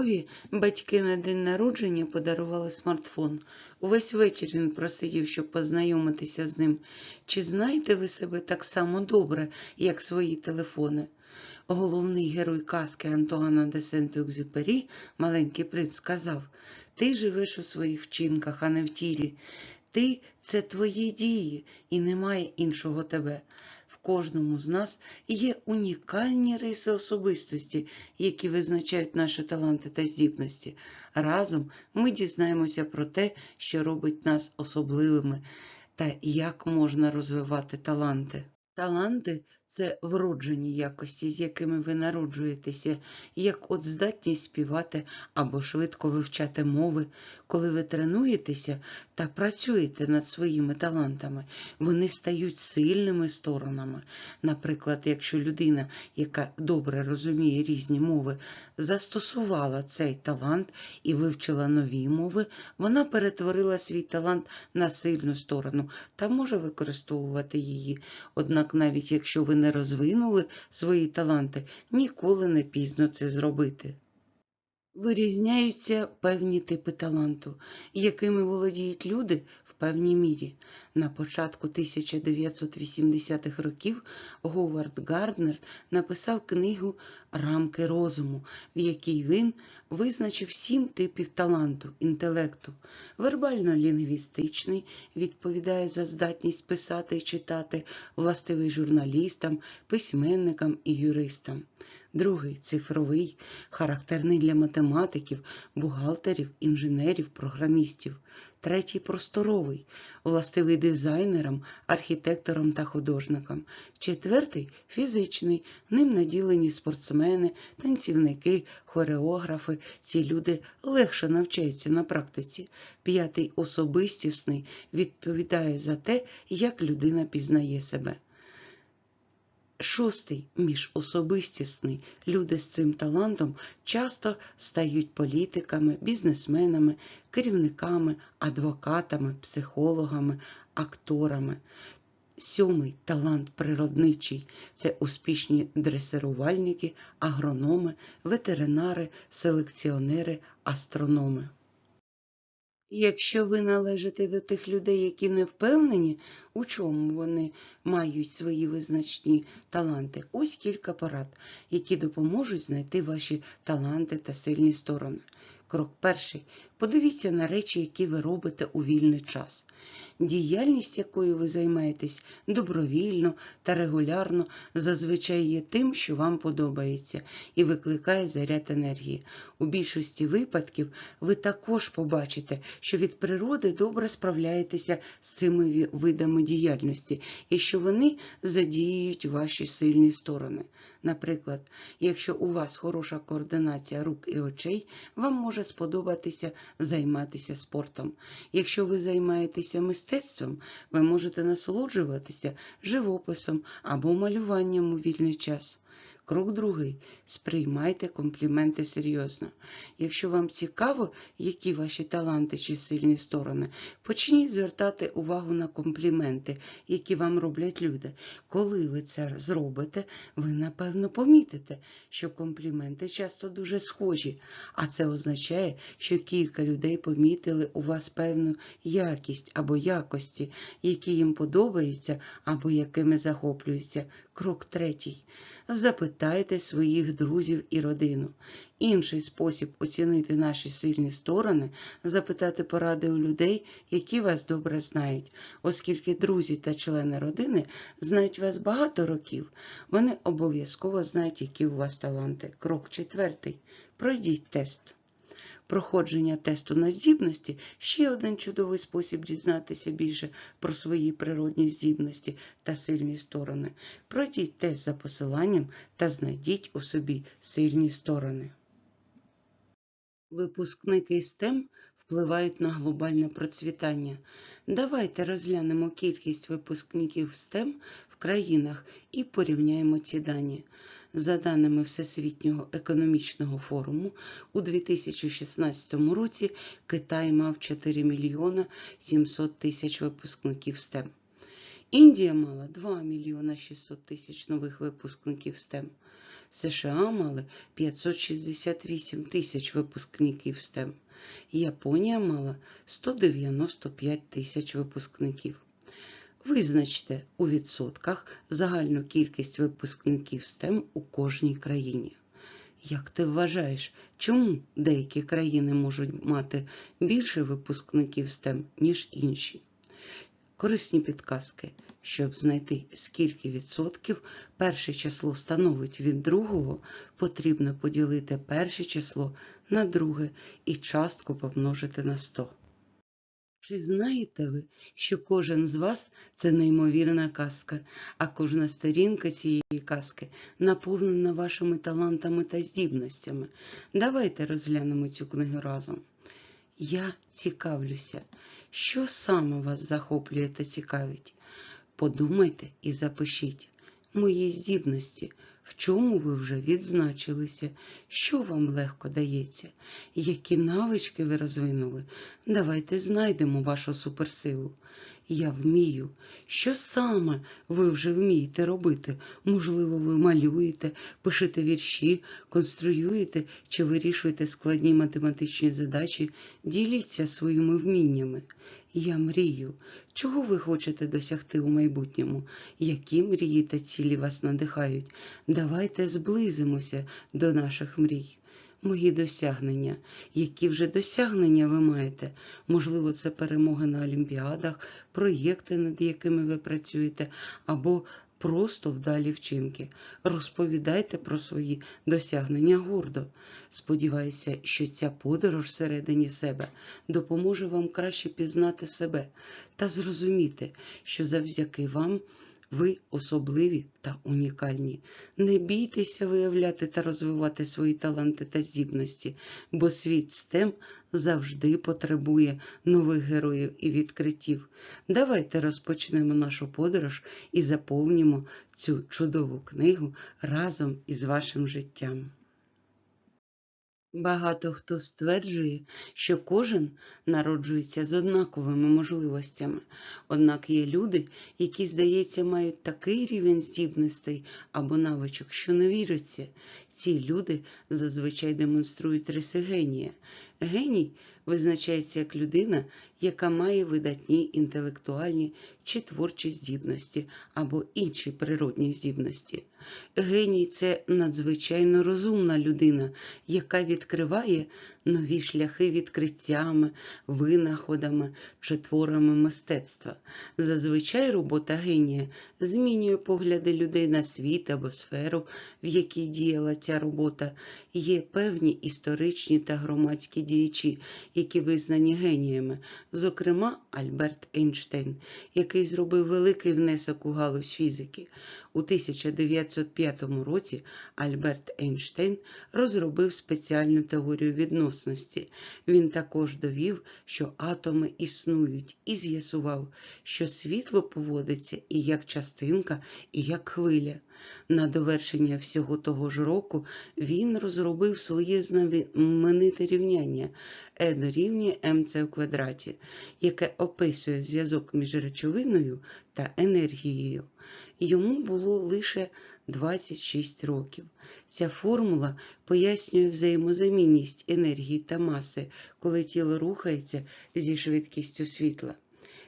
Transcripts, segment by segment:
Вові батьки на день народження подарували смартфон. Увесь вечір він просидів, щоб познайомитися з ним. Чи знаєте ви себе так само добре, як свої телефони? Головний герой казки Антуана де Сент-Екзюпері, маленький принц, сказав: Ти живеш у своїх вчинках, а не в тілі. Ти це твої дії, і немає іншого тебе. Кожному з нас є унікальні риси особистості, які визначають наші таланти та здібності. Разом ми дізнаємося про те, що робить нас особливими, та як можна розвивати таланти. Таланти це вроджені якості, з якими ви народжуєтеся, як от здатність співати або швидко вивчати мови. Коли ви тренуєтеся та працюєте над своїми талантами, вони стають сильними сторонами. Наприклад, якщо людина, яка добре розуміє різні мови, застосувала цей талант і вивчила нові мови, вона перетворила свій талант на сильну сторону та може використовувати її. Однак, навіть якщо ви не розвинули свої таланти, ніколи не пізно це зробити. Вирізняються певні типи таланту, якими володіють люди певній мірі. На початку 1980-х років Говард Гарднер написав книгу Рамки розуму, в якій він визначив сім типів таланту, інтелекту. Вербально-лінгвістичний відповідає за здатність писати і читати, властивий журналістам, письменникам і юристам. Другий цифровий, характерний для математиків, бухгалтерів, інженерів, програмістів. Третій просторовий, властивий дизайнерам, архітекторам та художникам. Четвертий фізичний, ним наділені спортсмени, танцівники, хореографи. Ці люди легше навчаються на практиці. П'ятий особистісний відповідає за те, як людина пізнає себе. Шостий міжособистісний. Люди з цим талантом часто стають політиками, бізнесменами, керівниками, адвокатами, психологами, акторами. Сьомий талант природничий це успішні дресирувальники, агрономи, ветеринари, селекціонери, астрономи. Якщо ви належите до тих людей, які не впевнені, у чому вони мають свої визначні таланти, ось кілька порад, які допоможуть знайти ваші таланти та сильні сторони. Крок перший. Подивіться на речі, які ви робите у вільний час. Діяльність, якою ви займаєтесь добровільно та регулярно, зазвичай є тим, що вам подобається, і викликає заряд енергії. У більшості випадків ви також побачите, що від природи добре справляєтеся з цими видами діяльності і що вони задіюють ваші сильні сторони. Наприклад, якщо у вас хороша координація рук і очей, вам може сподобатися займатися спортом. Якщо ви займаєтеся мистецтвом, ви можете насолоджуватися живописом або малюванням у вільний час. Крок другий. Сприймайте компліменти серйозно. Якщо вам цікаво, які ваші таланти чи сильні сторони, почніть звертати увагу на компліменти, які вам роблять люди. Коли ви це зробите, ви напевно помітите, що компліменти часто дуже схожі, а це означає, що кілька людей помітили у вас певну якість або якості, які їм подобаються або якими захоплюються. Крок третій. Запитайте своїх друзів і родину. Інший спосіб оцінити наші сильні сторони запитати поради у людей, які вас добре знають, оскільки друзі та члени родини знають вас багато років, вони обов'язково знають, які у вас таланти. Крок четвертий. Пройдіть тест. Проходження тесту на здібності ще один чудовий спосіб дізнатися більше про свої природні здібності та сильні сторони. Пройдіть тест за посиланням та знайдіть у собі сильні сторони. Випускники STEM впливають на глобальне процвітання. Давайте розглянемо кількість випускників STEM в країнах і порівняємо ці дані. За даними Всесвітнього економічного форуму, у 2016 році Китай мав 4 мільйона 700 тисяч випускників STEM. Індія мала 2 мільйона 600 тисяч нових випускників STEM. США мали 568 тисяч випускників STEM. Японія мала 195 тисяч випускників. Визначте у відсотках загальну кількість випускників STEM у кожній країні. Як ти вважаєш, чому деякі країни можуть мати більше випускників STEM, ніж інші? Корисні підказки. Щоб знайти, скільки відсотків перше число становить від другого, потрібно поділити перше число на друге і частку помножити на 100. Чи знаєте ви, що кожен з вас це неймовірна казка, а кожна сторінка цієї казки наповнена вашими талантами та здібностями? Давайте розглянемо цю книгу разом. Я цікавлюся, що саме вас захоплює та цікавить. Подумайте і запишіть мої здібності, в чому ви вже відзначилися, що вам легко дається, які навички ви розвинули. Давайте знайдемо вашу суперсилу. Я вмію. Що саме ви вже вмієте робити? Можливо, ви малюєте, пишете вірші, конструюєте чи вирішуєте складні математичні задачі. Діліться своїми вміннями. Я мрію. Чого ви хочете досягти у майбутньому? Які мрії та цілі вас надихають? Давайте зблизимося до наших мрій. Мої досягнення. Які вже досягнення ви маєте? Можливо, це перемоги на олімпіадах, проєкти, над якими ви працюєте, або просто вдалі вчинки. Розповідайте про свої досягнення гордо. Сподіваюся, що ця подорож всередині себе допоможе вам краще пізнати себе та зрозуміти, що завдяки вам ви особливі та унікальні. Не бійтеся виявляти та розвивати свої таланти та здібності, бо світ STEM завжди потребує нових героїв і відкриттів. Давайте розпочнемо нашу подорож і заповнімо цю чудову книгу разом із вашим життям. Багато хто стверджує, що кожен народжується з однаковими можливостями, однак є люди, які, здається, мають такий рівень здібностей або навичок, що не віриться. Ці люди зазвичай демонструють риси генія. Геній визначається як людина, яка має видатні інтелектуальні чи творчі здібності або інші природні здібності. Геній це надзвичайно розумна людина, яка відкриває нові шляхи відкриттями, винаходами чи творами мистецтва. Зазвичай робота генія змінює погляди людей на світ або сферу, в якій діяла ця робота. Є певні історичні та громадські діячі, які визнані геніями, зокрема Альберт Ейнштейн, який зробив великий внесок у галузь фізики. У 1905 році Альберт Ейнштейн розробив спеціальну теорію відносності. Він також довів, що атоми існують, і з'ясував, що світло поводиться і як частинка, і як хвиля. На довершення всього того ж року він розробив своє знамените рівняння E дорівнює mc в квадраті, яке описує зв'язок між речовиною та енергією. Йому було лише 26 років. Ця формула пояснює взаємозамінність енергії та маси, коли тіло рухається зі швидкістю світла.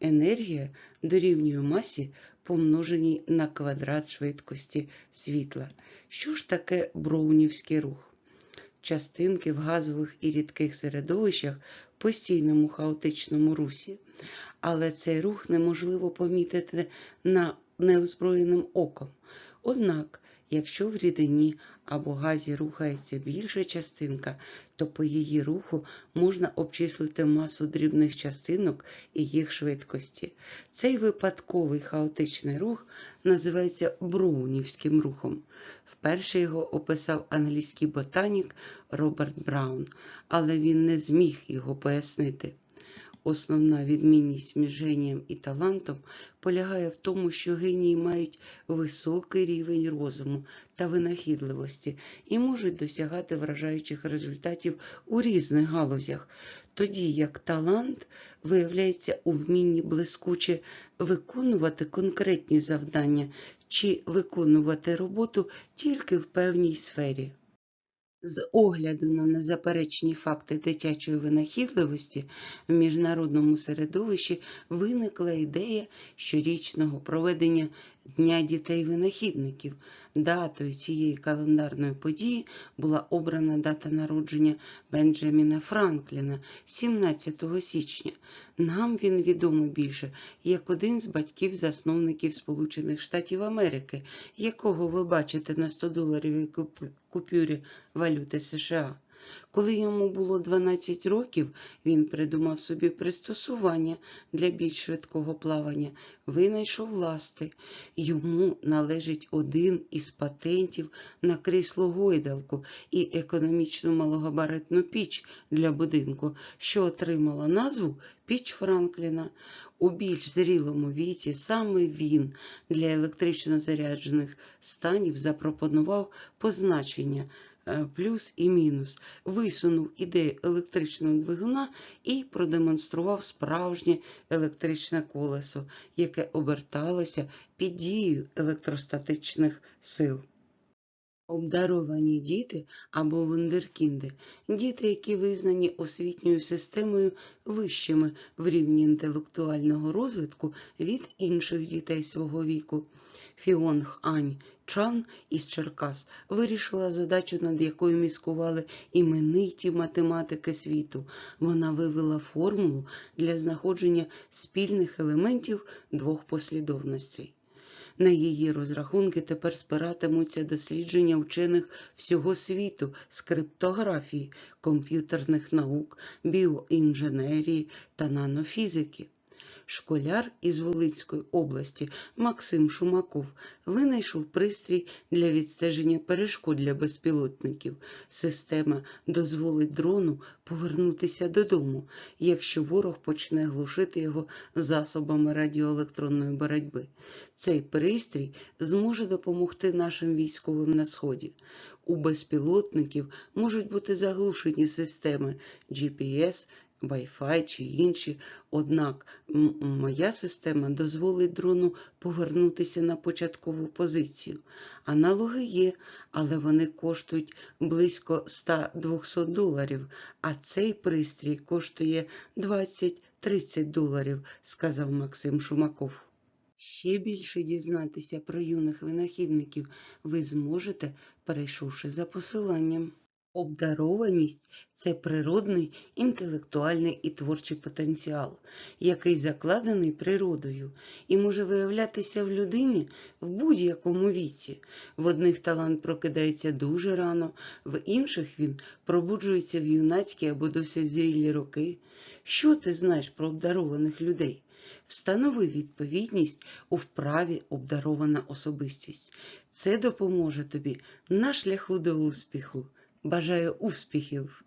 Енергія дорівнює масі, помноженій на квадрат швидкості світла. Що ж таке броунівський рух? Частинки в газових і рідких середовищах в постійному хаотичному русі, але цей рух неможливо помітити на неозброєним оком. Однак, якщо в рідині або газі рухається більша частинка, то по її руху можна обчислити масу дрібних частинок і їх швидкості. Цей випадковий хаотичний рух називається Броунівським рухом. Вперше його описав англійський ботанік Роберт Браун, але він не зміг його пояснити. Основна відмінність між генієм і талантом полягає в тому, що генії мають високий рівень розуму та винахідливості і можуть досягати вражаючих результатів у різних галузях. тоді як талант виявляється у вмінні блискуче виконувати конкретні завдання чи виконувати роботу тільки в певній сфері. З огляду на незаперечні факти дитячої винахідливості в міжнародному середовищі виникла ідея щорічного проведення Дня дітей-винахідників. Датою цієї календарної події була обрана дата народження Бенджаміна Франкліна 17 січня. Нам він відомий більше як один з батьків-засновників Сполучених Штатів Америки, якого ви бачите на 100-доларовій купюрі валюти США. Коли йому було 12 років, він придумав собі пристосування для більш швидкого плавання, винайшов ласти. Йому належить один із патентів на крісло гойдалку і економічну малогабаритну піч для будинку, що отримала назву Піч Франкліна. У більш зрілому віці саме він для електрично заряджених станів запропонував позначення плюс і мінус, висунув ідею електричного двигуна і продемонстрував справжнє електричне колесо, яке оберталося під дією електростатичних сил. Обдаровані діти або вундеркінди – діти, які визнані освітньою системою вищими в рівні інтелектуального розвитку від інших дітей свого віку. Фіонг Ань Чан із Черкас вирішила задачу, над якою міскували імениті математики світу. Вона вивела формулу для знаходження спільних елементів двох послідовностей. На її розрахунки тепер спиратимуться дослідження вчених всього світу з криптографії, комп'ютерних наук, біоінженерії та нанофізики. Школяр із Волинської області Максим Шумаков винайшов пристрій для відстеження перешкод для безпілотників. Система дозволить дрону повернутися додому, якщо ворог почне глушити його засобами радіоелектронної боротьби. Цей пристрій зможе допомогти нашим військовим на сході. У безпілотників можуть бути заглушені системи GPS, Wi-Fi чи інші, однак моя система дозволить дрону повернутися на початкову позицію. Аналоги є, але вони коштують близько 100-200 доларів, а цей пристрій коштує 20-30 доларів, сказав Максим Шумаков. Ще більше дізнатися про юних винахідників ви зможете, перейшовши за посиланням. Обдарованість це природний інтелектуальний і творчий потенціал, який закладений природою і може виявлятися в людині в будь-якому віці. В одних талант прокидається дуже рано, в інших він пробуджується в юнацькі або досить зрілі роки. Що ти знаєш про обдарованих людей? Встанови відповідність у вправі обдарована особистість. Це допоможе тобі на шляху до успіху. Бажаю успіхів!